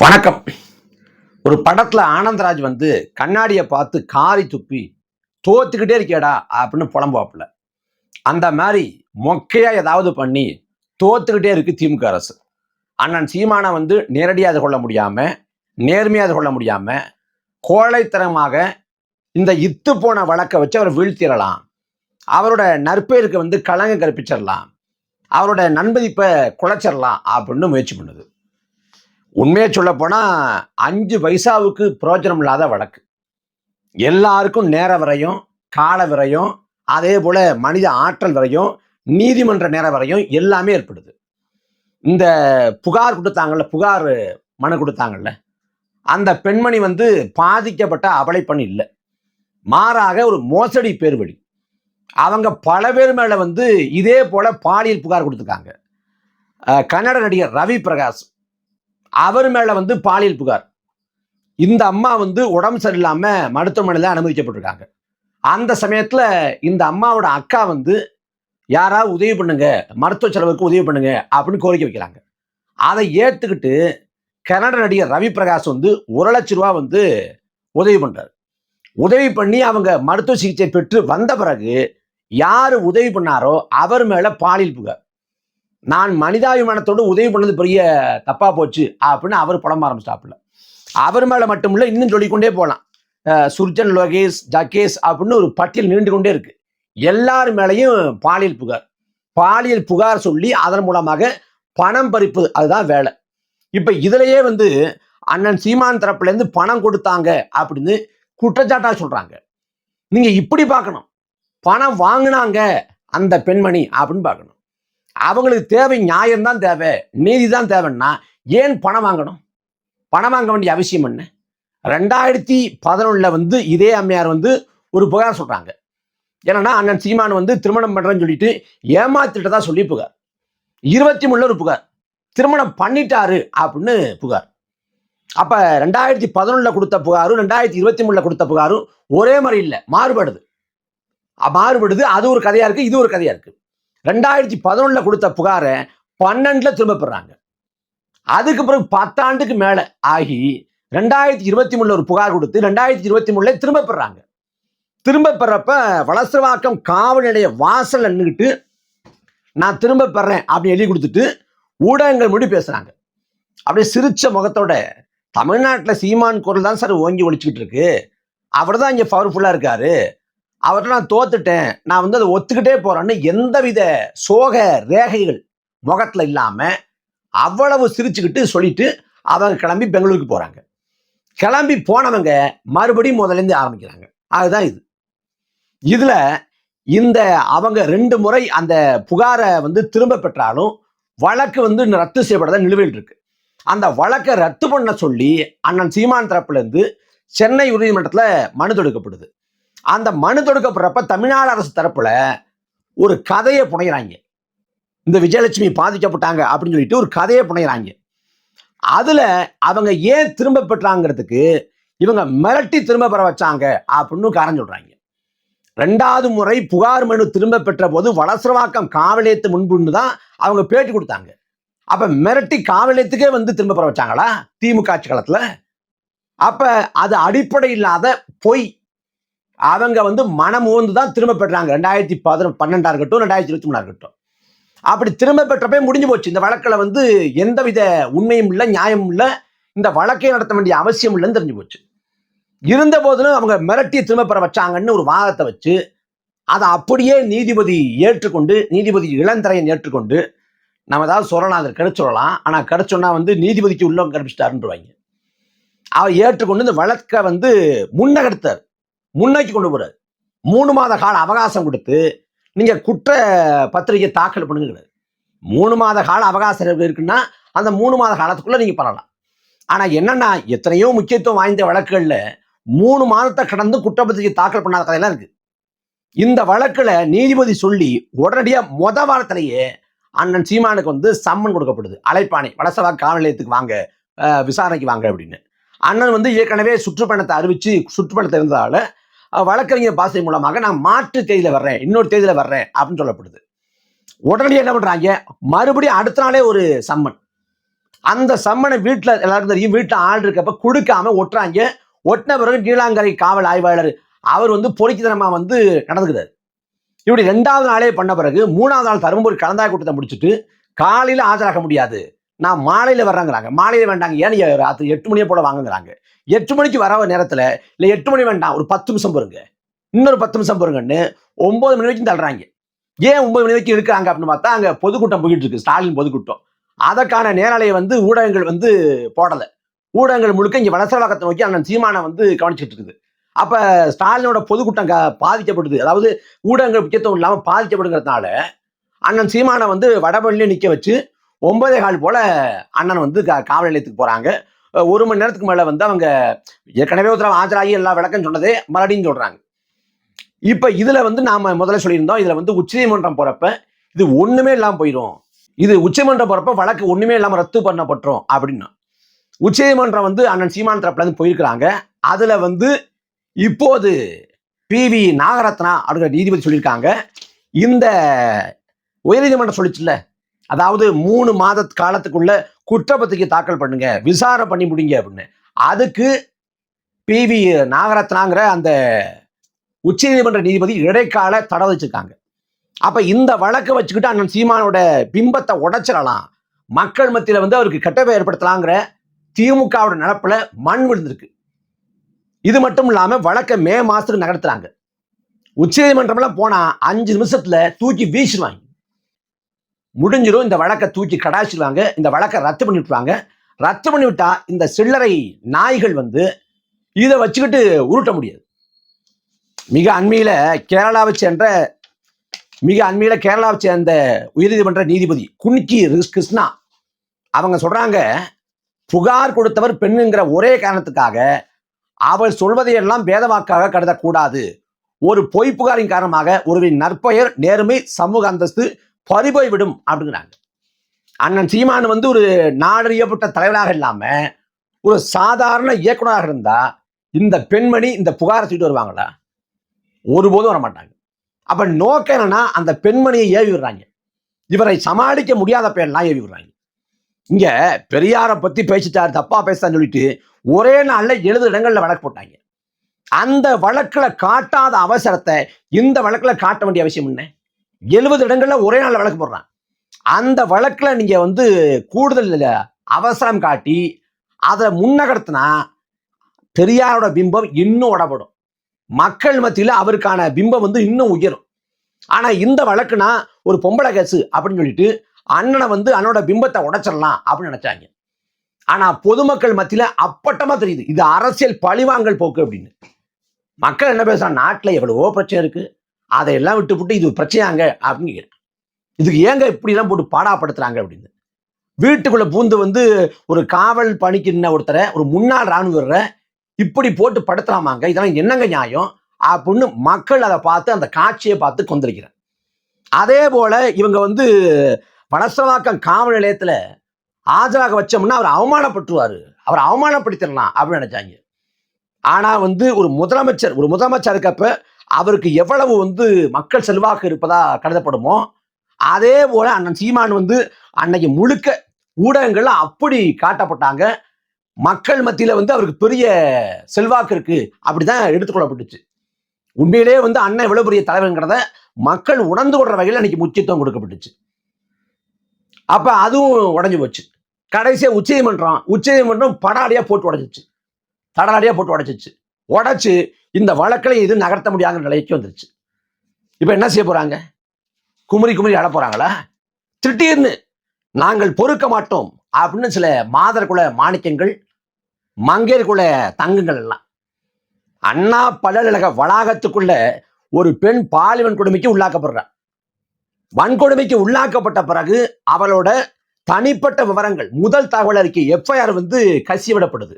வணக்கம். ஒரு படத்துல ஆனந்தராஜ் வந்து கண்ணாடியை பார்த்து காரி துப்பி தோத்துக்கிட்டே இருக்கேடா அப்படின்னு புலம்புவாப்புல. அந்த மாதிரி மொக்கையா ஏதாவது பண்ணி தோத்துக்கிட்டே இருக்கு திமுக அரசு. அண்ணன் சீமானை வந்து நேரடியாக அதை கொள்ள முடியாம நேர்மையாக அதை கொள்ள முடியாம கோழைத்தனமாக இந்த இத்து போன வழக்கை வச்சு அவர் வீழ்த்திடலாம். அவரோட நற்பெயருக்கு வந்து களங்கம் கற்பிச்சிடலாம். அவரோட நண்பதிப்பை குலைச்சிடலாம் அப்படின்னு முயற்சி பண்ணுது. உண்மையை சொல்லப்போனால் அஞ்சு பைசாவுக்கு பிரயோஜனம் இல்லாத வழக்கு. எல்லாருக்கும் நேர விரையும் கால விரையும் அதே போல் மனித ஆற்றல் விரையும் நீதிமன்ற நேர வரையும் எல்லாமே ஏற்படுது. இந்த புகார் கொடுத்தாங்கல்ல புகார் மனு கொடுத்தாங்கல்ல அந்த பெண்மணி வந்து பாதிக்கப்பட்ட அபலை பணி இல்லை. மாறாக ஒரு மோசடி பேர்வழி. அவங்க பல பேர் மேலே வந்து இதே போல் பாலியல் புகார் கொடுத்துருக்காங்க. கன்னட நடிகர் ரவி பிரகாஷ் அவர் மேல வந்து பாலியல் புகார். இந்த அம்மா வந்து உடம்பு சரியில்லாம மருத்துவமனையில் அனுமதிக்கப்பட்டிருக்காங்க. அந்த சமயத்துல இந்த அம்மாவோட அக்கா வந்து யாராவது உதவி பண்ணுங்க மருத்துவ செலவுக்கு உதவி பண்ணுங்க அப்படின்னு கோரிக்கை வைக்கிறாங்க. அதை ஏத்துக்கிட்டு கன்னட நடிகர் ரவி பிரகாஷ் வந்து ஒரு லட்ச ரூபா வந்து உதவி பண்றாரு. உதவி பண்ணி அவங்க மருத்துவ சிகிச்சை பெற்று வந்த பிறகு யார் உதவி பண்ணாரோ அவர் மேல பாலியல் புகார். நான் மனிதாபிமானத்தோடு உதவி பண்ணது பெரிய தப்பா போச்சு அப்படின்னு அவர் புலம்ப ஆரம்பிச்சிட்டாப்புல. அவர் மேல மட்டும் இல்லை இன்னும் சொல்லிக்கொண்டே போகலாம் சுர்ஜன் லோகேஷ் ஜகேஷ் அப்படின்னு ஒரு பட்டியல் நீண்டு கொண்டே இருக்கு. எல்லார் மேலையும் பாலியல் புகார். பாலியல் புகார் சொல்லி அதன் மூலமாக பணம் பறிப்பது அதுதான் வேலை. இப்ப இதுலயே வந்து அண்ணன் சீமான் தரப்புல இருந்து பணம் கொடுத்தாங்க அப்படின்னு குற்றச்சாட்டா சொல்றாங்க. நீங்க இப்படி பார்க்கணும். பணம் வாங்கினாங்க அந்த பெண்மணி அப்படின்னு பார்க்கணும். அவங்களுக்கு தேவை நியாயம்தான் தேவை நீதி தான் தேவைன்னா ஏன் பணம் வாங்கணும்? பணம் வாங்க வேண்டிய அவசியம் என்ன? ரெண்டாயிரத்தி பதினொன்றில் வந்து இதே அம்மையார் வந்து ஒரு புகார் சொல்கிறாங்க ஏன்னா அண்ணன் சீமான் வந்து திருமணம் பண்ணுறேன்னு சொல்லிட்டு ஏமாத்திட்டதா சொல்லி புகார். இருபத்தி மூணுல ஒரு புகார். திருமணம் பண்ணிட்டாரு அப்படின்னு புகார். அப்போ ரெண்டாயிரத்தி பதினொன்னுல கொடுத்த புகாரும் ரெண்டாயிரத்தி இருபத்தி மூணில் கொடுத்த புகாரும் ஒரே மாதிரி இல்லை மாறுபடுது. மாறுபடுது அது ஒரு கதையாக இருக்குது இது ஒரு கதையாக இருக்குது ரெண்டாயிரத்தி பதினொன்னுல கொடுத்த புகாரை பன்னெண்டில் திரும்ப பெறாங்க. அதுக்கு பிறகு பத்தாண்டுக்கு மேலே ஆகி ரெண்டாயிரத்தி இருபத்தி மூணில் ஒரு புகார் கொடுத்து ரெண்டாயிரத்தி இருபத்தி மூணுல திரும்ப பெறாங்க. திரும்ப பெறப்ப வளசரவாக்கம் காவல் நிலைய வாசல் நின்றுக்கிட்டு நான் திரும்ப பெறேன் அப்படின்னு எழுதி கொடுத்துட்டு ஊடகங்கள் முடி பேசுகிறாங்க அப்படியே சிரிச்ச முகத்தோட தமிழ்நாட்டில் சீமான் குரல் தான் சார் ஓங்கி ஒழிச்சுக்கிட்டு இருக்கு. அவர் தான் இங்கே பவர்ஃபுல்லாக இருக்காரு. அவர்கிட்ட நான் தோத்துட்டேன். நான் வந்து அதை ஒத்துக்கிட்டே போறேன்னு எந்தவித சோக ரேகைகள் முகத்துல இல்லாம அவ்வளவு சிரிச்சுக்கிட்டு சொல்லிட்டு அவங்க கிளம்பி பெங்களூருக்கு போறாங்க. கிளம்பி போனவங்க மறுபடியும் முதல்ல இருந்து ஆரம்பிக்கிறாங்க. அதுதான் இது. இதுல இந்த அவங்க ரெண்டு முறை அந்த புகாரை வந்து திரும்ப பெற்றாலும் வழக்கு வந்து இன்னும் ரத்து செய்யப்படாத நிலுவையில் இருக்கு. அந்த வழக்கை ரத்து பண்ண சொல்லி அண்ணன் சீமான் தரப்புல இருந்து சென்னை உயர்நீதிமன்றத்தில் மனு தொடுக்கப்படுது. அந்த மனு தொடுக்கப்படுறப்ப தமிழ்நாடு அரசு தரப்புல ஒரு கதையை புனைகிறாங்க இந்த விஜயலட்சுமி பாதிக்கப்பட்டாங்க அப்படின்னு சொல்லிட்டு ஒரு கதையை புனைகிறாங்க அதுல அவங்க ஏன் திரும்ப பெற்றாங்கிறதுக்கு இவங்க மிரட்டி திரும்ப பெற வச்சாங்க அப்படின்னு காரணம் சொல்றாங்க. ரெண்டாவது முறை புகார் மனு திரும்ப பெற்ற போது வளசரவாக்கம் காவலியத்து முன்புன்னு தான் அவங்க பேட்டி கொடுத்தாங்க. அப்ப மிரட்டி காவலியத்துக்கே வந்து திரும்ப பெற வச்சாங்களா? திமுக ஆட்சி காலத்துல. அப்ப அது அடிப்படை இல்லாத பொய் அவங்க வந்து மனம் தான் திரும்ப பெற்றாங்க. ரெண்டாயிரத்தி பதின பன்னெண்டா இருக்கட்டும் ரெண்டாயிரத்தி இருபத்தி மூணா இருக்கட்டும். அப்படி திரும்ப பெற்றப்பே முடிஞ்சு போச்சு. இந்த வழக்கில் வந்து எந்தவித உண்மையும் இல்லை நியாயமும் இல்லை. இந்த வழக்கை நடத்த வேண்டிய அவசியம் இல்லைன்னு தெரிஞ்சு போச்சு. இருந்த போதிலும் அவங்க மிரட்டி திரும்ப பெற வச்சாங்கன்னு ஒரு வாதத்தை வச்சு அதை அப்படியே நீதிபதி ஏற்றுக்கொண்டு நீதிபதி இளந்தரையன் ஏற்றுக்கொண்டு நம்ம ஏதாவது சொல்லலாம் அதை கெடுத்து சொல்லலாம். ஆனால் கிடைச்சோன்னா வந்து நீதிபதிக்கு உள்ளவங்க கற்பிச்சிட்டாருன்றவாங்க. அவர் ஏற்றுக்கொண்டு இந்த வழக்கை வந்து முன்னகர்த்தார். முன்னோக்கி கொண்டு போறாரு. மூணு மாத கால அவகாசம் கொடுத்து நீங்க குற்ற பத்திரிகை தாக்கல் பண்ணுங்க மூணு மாத கால அவகாசம் இருக்குன்னா அந்த மூணு மாத காலத்துக்குள்ள நீங்க பண்ணலாம். ஆனா என்னன்னா எத்தனையோ முக்கியத்துவம் வாய்ந்த வழக்குகள்ல மூணு மாதத்தை கடந்து குற்றப்பத்திரிகை தாக்கல் பண்ணாத கதையெல்லாம் இருக்கு. இந்த வழக்குல நீதிபதி சொல்லி உடனடியா மொத வாரத்திலேயே அண்ணன் சீமானுக்கு வந்து சம்மன் கொடுக்கப்படுது. அழைப்பாணை வடசவா காவல் நிலையத்துக்கு வாங்க விசாரணைக்கு வாங்க அப்படின்னு. அண்ணன் வந்து ஏற்கனவே சுற்றுப்பயணத்தை அறிவிச்சு சுற்றுப்பயணத்தை இருந்ததால வழக்கறிஞர் பாசை மூலமாக நான் மாற்று தேதியில் வர்றேன் இன்னொரு தேதியில் வர்றேன் அப்படின்னு சொல்லப்படுது. உடனடியாக என்ன பண்ணுறாங்க மறுபடியும் அடுத்த நாளே ஒரு சம்மன். அந்த சம்மனை வீட்டில் எல்லாருக்கும் தெரியும் வீட்டில் ஆள் இருக்கப்ப கொடுக்காம ஒட்டுறாங்க. ஒட்டின பிறகு கீழாங்கரை காவல் ஆய்வாளர் அவர் வந்து பொறுக்கித்தனமா வந்து நடந்துக்கிறார். இப்படி ரெண்டாவது நாளே பண்ண பிறகு மூணாவது நாள் தருமபுரி கலந்தாய் கூட்டத்தை முடிச்சுட்டு காலையில் ஆஜராக முடியாது. நான் மாலையில் வர்றேங்கிறாங்க. மாலையில் வேண்டாங்க. ஏன்னு ராத்திரி எட்டு மணியை போல வாங்குங்கிறாங்க. எட்டு மணிக்கு வர நேரத்தில் இல்லை எட்டு மணி வேண்டாம் ஒரு பத்து நிமிஷம் பொறுங்க. இன்னொரு பத்து நிமிஷம் பொறுங்கன்னு ஒன்பது மணி வரைக்கும் தள்ளுறாங்க. ஏன் ஒன்பது மணி வரைக்கும் இருக்காங்க அப்படின்னு பார்த்தா அங்கே பொதுக்கூட்டம் போயிட்டு இருக்கு. ஸ்டாலின் பொதுக்கூட்டம். அதற்கான நேரலையை வந்து ஊடகங்கள் வந்து போடலை. ஊடகங்கள் முழுக்க இங்கே வளசரவாக்கத்தை நோக்கி அண்ணன் சீமானை வந்து கவனிச்சிட்டு இருக்குது. அப்போ ஸ்டாலினோட பொதுக்கூட்டம் க- பாதிக்கப்படுது. அதாவது ஊடகங்கள் முக்கியத்துவம் இல்லாமல் பாதிக்கப்படுங்கிறதுனால அண்ணன் சீமானை வந்து வடபள்ளியில நிற்க வச்சு ஒன்பதே கால் போல அண்ணன் வந்து கா- காவல் நிலையத்துக்கு போறாங்க. ஒரு மணி நேரத்துக்கு மேல வந்து அவங்க ஏற்கனவே ஒருத்தரம் ஆஜராகி எல்லா விளக்கம் சொன்னதே மறுபடியும் சொல்றாங்க. இப்ப இதுல வந்து நாம முதல்ல சொல்லியிருந்தோம் இதுல வந்து உச்சநீதிமன்றம் போறப்ப இது ஒண்ணுமே இல்லாம போயிடும் இது உச்சநீதிமன்றம் போறப்ப வழக்கு ஒண்ணுமே இல்லாம ரத்து பண்ணப்பட்டுரும் அப்படின்னா. உச்சநீதிமன்றம் வந்து அண்ணன் சீமான் தரப்புல இருந்து போயிருக்கிறாங்க. அதுல வந்து இப்போது பி வி நாகரத்னா அப்படிங்கிற நீதிபதி சொல்லியிருக்காங்க. இந்த உயர்நீதிமன்றம் சொல்லிச்சுல்ல அதாவது மூணு மாத காலத்துக்குள்ள குற்றப்பத்திரிக்கை தாக்கல் பண்ணுங்க விசாரணை பண்ணி முடிங்க அப்படின்னு. அதுக்கு பி வி நாகரத்னாங்கிற அந்த உச்சநீதிமன்ற நீதிபதி இடைக்கால தடை வச்சிருக்காங்க அப்ப இந்த வழக்கை வச்சுக்கிட்டு அண்ணன் சீமானோட பிம்பத்தை உடைச்சிடலாம். மக்கள் மத்தியில வந்து அவருக்கு கெட்ட பெயர் ஏற்படுத்தலாங்கிற திமுகவோட நடப்புல மண் விழுந்திருக்கு. இது மட்டும் இல்லாம வழக்கை மே மாசத்துக்கு நகர்த்துறாங்க. உச்சநீதிமன்றம்லாம் போனா அஞ்சு நிமிஷத்துல தூக்கி வீசிடுவாங்க. முடிஞ்சிடும். இந்த வழக்கை தூக்கி கடாச்சிடுவாங்க இந்த வழக்கை ரத்து பண்ணிவிட்டுருவாங்க. ரத்து பண்ணிவிட்டா இந்த சில்லறை நாய்கள் வந்து இதை வச்சுக்கிட்டு உருட்ட முடியாது. மிக அண்மையில் கேரளாவை சேர்ந்த மிக அண்மையில் கேரளாவை சேர்ந்த உயர்நீதிமன்ற நீதிபதி குன்கி கிருஷ்ணா அவங்க சொல்கிறாங்க புகார் கொடுத்தவர் பெண்ணுங்கிற ஒரே காரணத்துக்காக அவள் சொல்வதையெல்லாம் வேதவாக்காக கருதக்கூடாது. ஒரு பொய் புகாரின் காரணமாக ஒருவரின் நற்பெயர் நேர்மை சமூக அந்தஸ்து பறிபோய் விடும் அப்படிங்கிறாங்க. அண்ணன் சீமான் வந்து ஒரு நாடறியப்பட்ட தலைவராக இல்லாம ஒரு சாதாரண இயக்குனராக இருந்தா இந்த பெண்மணி இந்த புகாரை தூக்கிட்டு வருவாங்களா? ஒருபோதும் வர மாட்டாங்க அப்ப நோக்கம் என்னன்னா அந்த பெண்மணியை ஏவி விடுறாங்க. இவரை சமாளிக்க முடியாத பேர்லாம் ஏவி விடுறாங்க. இங்க பெரியாரை பத்தி பேசிட்டாரு தப்பா பேசிட்டான்னு சொல்லிட்டு ஒரே நாள்ல எழுபது இடங்கள்ல வழக்கு போட்டாங்க. அந்த வழக்குல காட்டாத அவசரத்தை இந்த வழக்குல காட்ட வேண்டிய அவசியம் என்ன? எழுபது இடங்கள்ல ஒரே நாள் வழக்கு போடுறான். அந்த வழக்குல நீங்க வந்து கூடுதல் அவசரம் காட்டி அதை முன்னகர்த்தினா பெரியாரோட பிம்பம் இன்னும் உடப்படும் மக்கள் மத்தியில அவருக்கான பிம்பம் வந்து இன்னும் உயரும். ஆனா இந்த வழக்குனா ஒரு பொம்பளை கேசு அப்படின்னு சொல்லிட்டு அண்ணனை வந்து அண்ணனோட பிம்பத்தை உடைச்சிடலாம் அப்படின்னு நினைச்சாங்க. ஆனா பொதுமக்கள் மத்தியில அப்பட்டமா தெரியுது இது அரசியல் பழிவாங்கல் போக்கு அப்படின்னு. மக்கள் என்ன பேசுறாங்க நாட்டுல எவ்வளவோ பிரச்சனை இருக்கு. அதையெல்லாம் விட்டு விட்டு இது பிரச்சனையாங்க அப்படின்னு கேக்குறாங்க. இதுக்கு ஏங்க இப்படிலாம் போட்டு பாடாப்படுத்துறாங்க அப்படின்னு. வீட்டுக்குள்ள பூந்து வந்து ஒரு காவல் பணிக்கு நின்ன ஒருத்தரை ஒரு முன்னாள் ராணுவ இப்படி போட்டு படுத்துறாமாங்க இதெல்லாம் என்னங்க நியாயம்? அப்படின்னு மக்கள் அதை பார்த்து அந்த காட்சியை பார்த்து கொந்தளிக்கிறாங்க அதே போல இவங்க வந்து பனசவாக்கம் காவல் நிலையத்துல ஆஜராக வச்சோம்னா அவர் அவமானப்பட்டுருவாரு. அவர் அவமானப்படுத்திடலாம் அப்படின்னு நினைச்சாங்க. ஆனா வந்து ஒரு முதலமைச்சர் ஒரு முதலமைச்சர் இருக்கப்ப அவருக்கு எவ்வளவு வந்து மக்கள் செல்வாக்கு இருப்பதா கருதப்படுமோ அதே போல அண்ணன் சீமான் வந்து அன்னைக்கு முழுக்க ஊடகங்கள்ல அப்படி காட்டப்பட்டாங்க. மக்கள் மத்தியில வந்து அவருக்கு பெரிய செல்வாக்கு இருக்கு அப்படிதான் எடுத்துக்கொள்ளப்பட்டுச்சு உண்மையிலேயே வந்து அண்ணன் எவ்வளவு பெரிய தலைவருங்கிறத மக்கள் உணர்ந்து கொள்ற வகையில் அன்னைக்கு முக்கியத்துவம் கொடுக்கப்பட்டுச்சு. அப்ப அதுவும் உடஞ்சு போச்சு. கடைசியா உச்சநீதிமன்றம் உச்சநீதிமன்றம் படாடியா போட்டு உடஞ்சிச்சு. தடாடியா போட்டு உடச்சிச்சு உடச்சி இந்த வழக்கில் இது நகர்த்த முடியாத நிலைக்கு வந்துருச்சு. இப்போ என்ன செய்ய போறாங்க? குமரி குமரி அட போறாங்களா? திடீர்னு நாங்கள் பொறுக்க மாட்டோம் அப்படின்னு சில மாதர் குல மாணிக்கங்கள் மங்கையர் குல தங்கங்கள் எல்லாம். அண்ணா பல்கலைக்கழக வளாகத்துக்குள்ள ஒரு பெண் பாலிவன் கொடுமைக்கு உள்ளாக்கப்படுறா. வன்கொடுமைக்கு உள்ளாக்கப்பட்ட பிறகு அவளோட தனிப்பட்ட விவரங்கள் முதல் தகவல் அறிக்கை எஃப்ஐஆர் வந்து கசிவிடப்படுது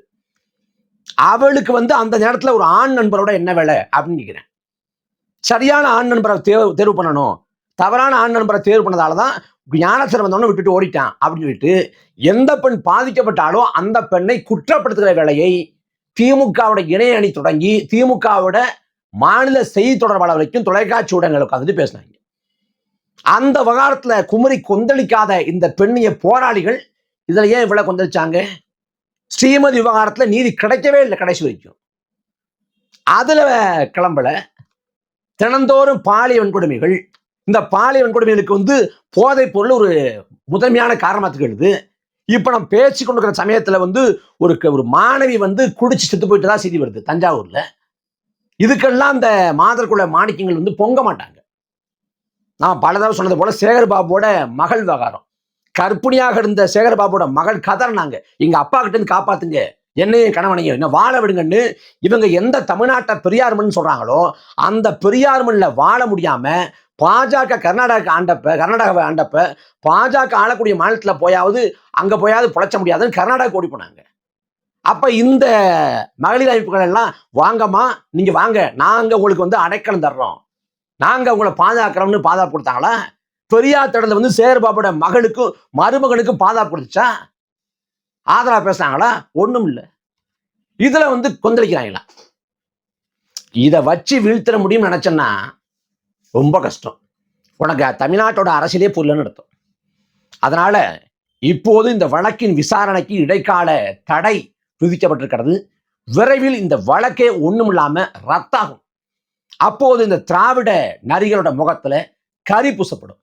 அவளுக்கு வந்து அந்த நேரத்துல ஒரு ஆண் நண்பரோட என்ன வேலை அப்படின்னு கேட்கிறேன் சரியான ஆண் நண்பரை தேர்வு தேர்வு பண்ணணும். தவறான ஆண் நண்பரை தேர்வு பண்ணதால தான் ஞானசரம் வந்தவன விட்டுட்டு ஓடிட்டான் அப்படின்னு சொல்லிட்டு எந்த பெண் பாதிக்கப்பட்டாலும் அந்த பெண்ணை குற்றப்படுத்துகிற வேலையை திமுகவோட இணைய அணி தொடங்கி திமுகவோட மாநில செய்தி தொடர்பாளர் வரைக்கும் தொலைக்காட்சி ஊடகங்கள் உட்காந்துட்டு பேசினாங்க. அந்த விவகாரத்துல குமரி கொந்தளிக்காத இந்த பெண்ணிய போராளிகள் இதுல ஏன் இவ்வளவு கொந்தளிச்சாங்க? ஸ்ரீமதி விவகாரத்தில் நீதி கிடைக்கவே இல்லை கடைசி வரைக்கும். அதில் கிளம்பல. தினந்தோறும் பாலிய வன்கொடுமைகள். இந்த பாலிய வன்கொடுமைகளுக்கு வந்து போதைப் பொருள் ஒரு முதன்மையான காரணத்துக்கு எழுது. இப்போ நம்ம பேச்சு கொண்டிருக்கிற சமயத்தில் வந்து ஒரு ஒரு மாணவி வந்து குடிச்சு செத்து போயிட்டு தான் செய்தி வருது தஞ்சாவூரில். இதுக்கெல்லாம் அந்த மாதர்குல மாணிக்கங்கள் வந்து பொங்க மாட்டாங்க. நான் பல தடவை சொன்னது போல சேகர் பாபுவோட மகள் விவகாரம். கற்பிணியாக இருந்த சேகர் மகள் கதறினாங்க. எங்க அப்பா கிட்ட இருந்து காப்பாத்துங்க. என்னையும் கணவனையும் என்ன வாழ விடுங்கன்னு இவங்க எந்த தமிழ்நாட்டை பெரியார் மண் சொல்றாங்களோ அந்த பெரியார் வாழ முடியாம பாஜக கர்நாடகா ஆண்டப்ப கர்நாடகாவை ஆண்டப்ப பாஜக ஆளக்கூடிய மாநிலத்துல போயாவது அங்க போயாவது புழைச்ச முடியாதுன்னு கர்நாடகா ஓடி போனாங்க. அப்ப இந்த மகளிர் அமைப்புகள் எல்லாம் வாங்கம்மா நீங்க வாங்க. நாங்க உங்களுக்கு வந்து அடைக்கலம் தர்றோம். நாங்க உங்களை பாதுகாக்கிறோம்னு பாதுகாப்பு கொடுத்தாங்களா? பெரியார் தடல வந்து சேர்பாபோட மகளுக்கும் மருமகனுக்கும் பாதுகாப்பு கொடுத்துச்சா? ஆதரவா பேசுனாங்களா? ஒண்ணும் இல்லை. இதுல வந்து கொந்தளிக்கிறாங்களா? இதை வச்சு வீழ்த்திட முடியும்னு நினைச்சேன்னா ரொம்ப கஷ்டம். உனக்கு தமிழ்நாட்டோட அரசியலே புரியலன்னு அர்த்தம். அதனால இப்போது இந்த வழக்கின் விசாரணைக்கு இடைக்கால தடை விதிக்கப்பட்டிருக்கிறது. விரைவில் இந்த வழக்கே ஒண்ணும் இல்லாம ரத்தாகும். அப்போது இந்த திராவிட நரிகளோட முகத்துல கரி பூசப்படும்.